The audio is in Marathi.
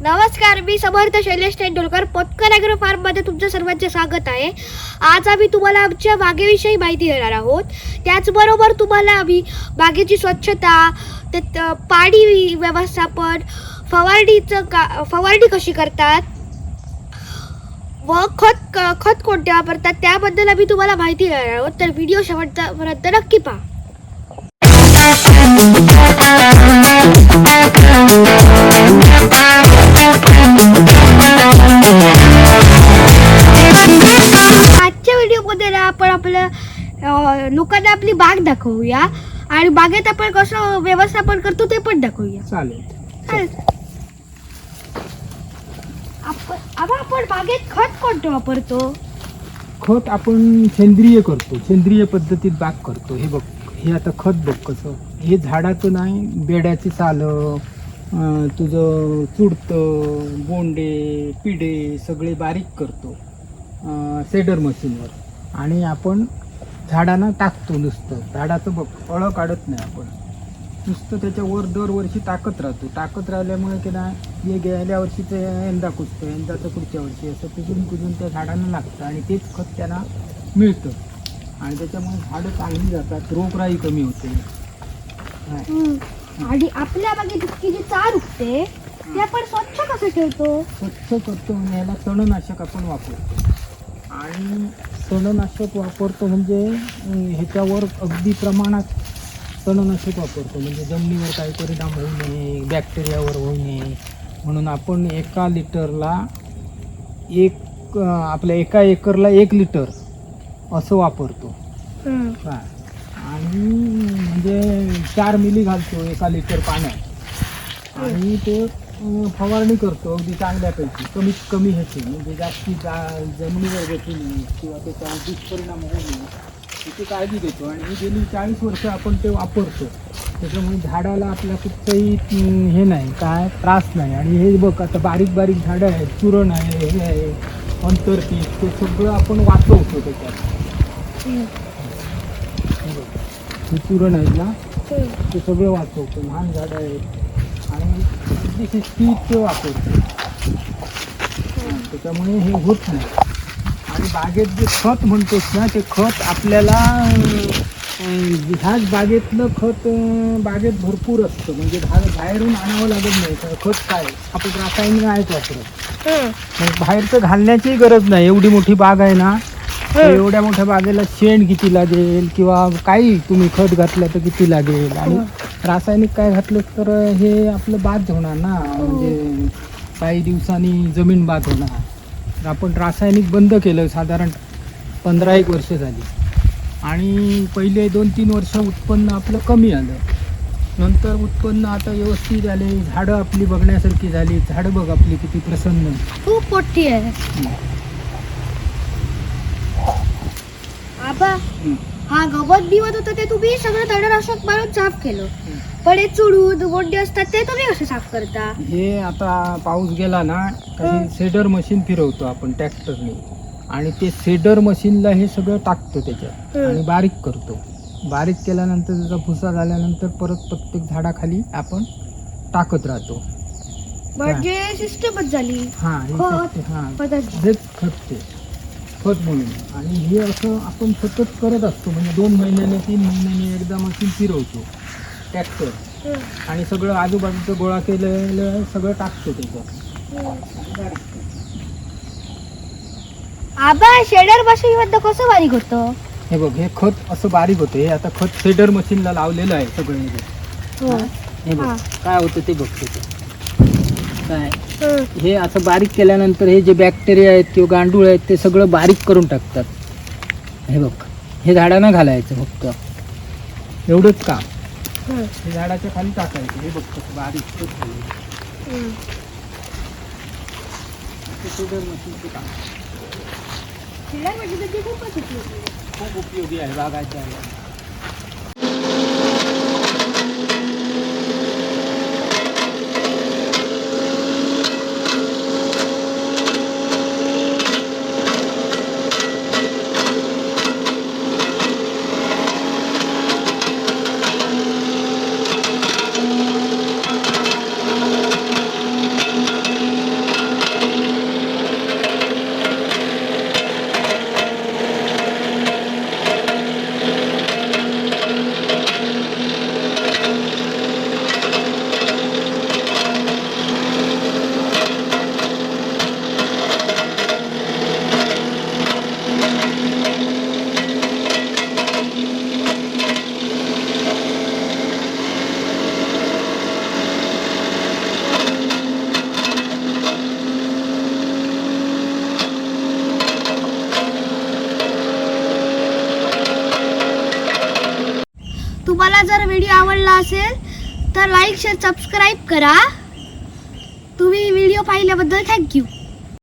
नमस्कार मी समर्थ शैलेश तेंडुलकर पोतकर ॲग्रो फार्ममध्ये तुमचं सर्वांचे स्वागत आहे. आज आम्ही तुम्हाला आमच्या बागेविषयी माहिती देणार आहोत. त्याचबरोबर तुम्हाला आम्ही बागेची स्वच्छता त्यात पाणी व्यवस्थापन फवारणीचं का फवारणी कशी करतात व खत क- खत कोणते वापरतात त्याबद्दल आम्ही तुम्हाला माहिती देणार आहोत. तर व्हिडिओ शेवटपर्यंत नक्की पहा. आपल्या लोकांना आपली बाग दाखवूया. आणि बागेत आपण कसं व्यवस्थापन करतो ते पण दाखवूया. चालेल. चालेल. आपण बागेत खत कोणतं वापरतो? खत आपण सेंद्रिय करतो. सेंद्रिय पद्धतीत बाग करतो. हे बघ हे आता खत बघ कसं. हे झाडाचं नाही बेड्याची सालं अं, तुझं चुडतं बोंडे पिडे सगळे बारीक करतो सेडर मशीनवर. आणि आपण झाडांना टाकतो नुसतं. झाडाचं बघ फळं काढत नाही आपण. नुसतं त्याच्यावर दरवर्षी टाकत राहतो. टाकत राहिल्यामुळे की नाही हे गेल्या वर्षीचं यंदा कुजतं यंदाचं पुढच्या वर्षी असं कुजून कुजून त्या झाडांना लागतं आणि तेच खत त्यांना मिळतं. आणि त्याच्यामुळे झाडं चांगली जातात रोगराई कमी होते. आणि आपल्या बागेत जी चार उगते ते आपण स्वच्छ कसं ठेवतो? स्वच्छ करतो याला तणनाशक आपण वापरतो. आणि तणनाशक वापरतो म्हणजे ह्याच्यावर अगदी प्रमाणात तणनाशक वापरतो. म्हणजे जमिनीवर काही परिणाम होऊ नये बॅक्टेरियावर होऊ नये. म्हणून आपण एका लिटरला एक आपल्या एका एकरला एक लिटर असं वापरतो. आणि म्हणजे चार मिली घालतो एका लिटर पाण्यात. आणि ते फवारणी करतो अगदी चांगल्यापैकी. कमीत कमी ह्याची म्हणजे जास्ती जा जमिनीवर बसू नये किंवा त्याचा दुष्परिणाम होऊ नये याची काळजी घेतो. आणि हे गेली चाळीस वर्ष आपण ते वापरतो. त्याच्यामुळे झाडाला आपल्या कुठचंही हे नाही काय त्रास नाही. आणि हे बघ आता बारीक बारीक झाडं आहेत चुरण आहे हे आहे अंतरपीक ते सगळं आपण वाचवतो त्याच्यात. हे बघ. हे चुरण आहेत ना? ते सगळं वाचवतो. लहान झाडं आहेत अगदी शिस्तीत ते वापरतो त्याच्यामुळे हे होत नाही. आणि बागेत जे खत म्हणतोस ना ते खत आपल्याला ह्याच बागेतलं खत बागेत भरपूर असतं. म्हणजे बाहेरून आणावं लागत नाही. खत काय? आपण रासायनिक आहेच वापरत बाहेरचं घालण्याची गरज नाही. एवढी मोठी बाग आहे ना एवढ्या मोठ्या बागेला शेण किती लागेल? किंवा काही तुम्ही खत घातलं तर किती लागेल? आणि रासायनिक काय घातलं तर हे आपलं बाद होणार ना? म्हणजे काही दिवसांनी जमीन बाद होणार. तर आपण रासायनिक बंद केलं साधारण पंधरा एक वर्ष झाली. आणि पहिले दोन तीन वर्ष उत्पन्न आपलं कमी आलं. नंतर उत्पन्न आता व्यवस्थित आले. झाडं आपली बघण्यासारखी झाली. झाडं बघ आपली किती प्रसन्न. खूप मोठी आहे. आबा हा गवत बिवत होतं ते तुम्ही सगळं तणनाशक मारून साफ केलं. पण हे चुडून गोंडे असतात ते तुम्ही कसे साफ करता? हे आता पाऊस गेला ना काही सेडर मशीन फिरवतो आपण ट्रॅक्टरने. आणि ते सेडर मशीनला हे सगळं टाकतो त्याच्यात. आणि बारीक करतो. बारीक केल्यानंतर त्याचा भुसा झाल्यानंतर परत प्रत्येक झाडाखाली आपण टाकत राहतो. म्हणजे सिस्टमच झाली. हा खत. हा. हेच खत ते. खत म्हणून. आणि हे असं आपण सतत करत असतो. म्हणजे दोन महिन्याने तीन महिन्याने एकदा मशीन फिरवतो. ट्रॅक्टर आणि सगळं आजूबाजूचं गोळा केलेलं सगळं टाकतो त्याच्यात. आबा शेडर मशीन मध्ये कसं बारीक होतं? हे बघ हे खत असं बारीक होतं. हे आता खत सेडर मशीनला लावलेलं आहे सगळं हे. बघ. हे बघ. काय होतं ते बघ काय? हे. असं बारीक केल्यानंतर हे जे बॅक्टेरिया आहेत किंवा गांडूळ आहेत ते सगळं बारीक करून टाकतात. हे बघ हे झाडांना घालायचं फक्त. एवढंच काम. हे. झाडाच्या खाली टाकायचं. हे बघ बारीक मशीनचं काम. खूपच उपयोगी आहे. खूप उपयोगी आहे. तुम्हाला जर व्हिडिओ आवडला असेल तर लाईक शेअर सबस्क्राईब करा. तुम्ही व्हिडिओ पाहिल्याबद्दल थँक्यू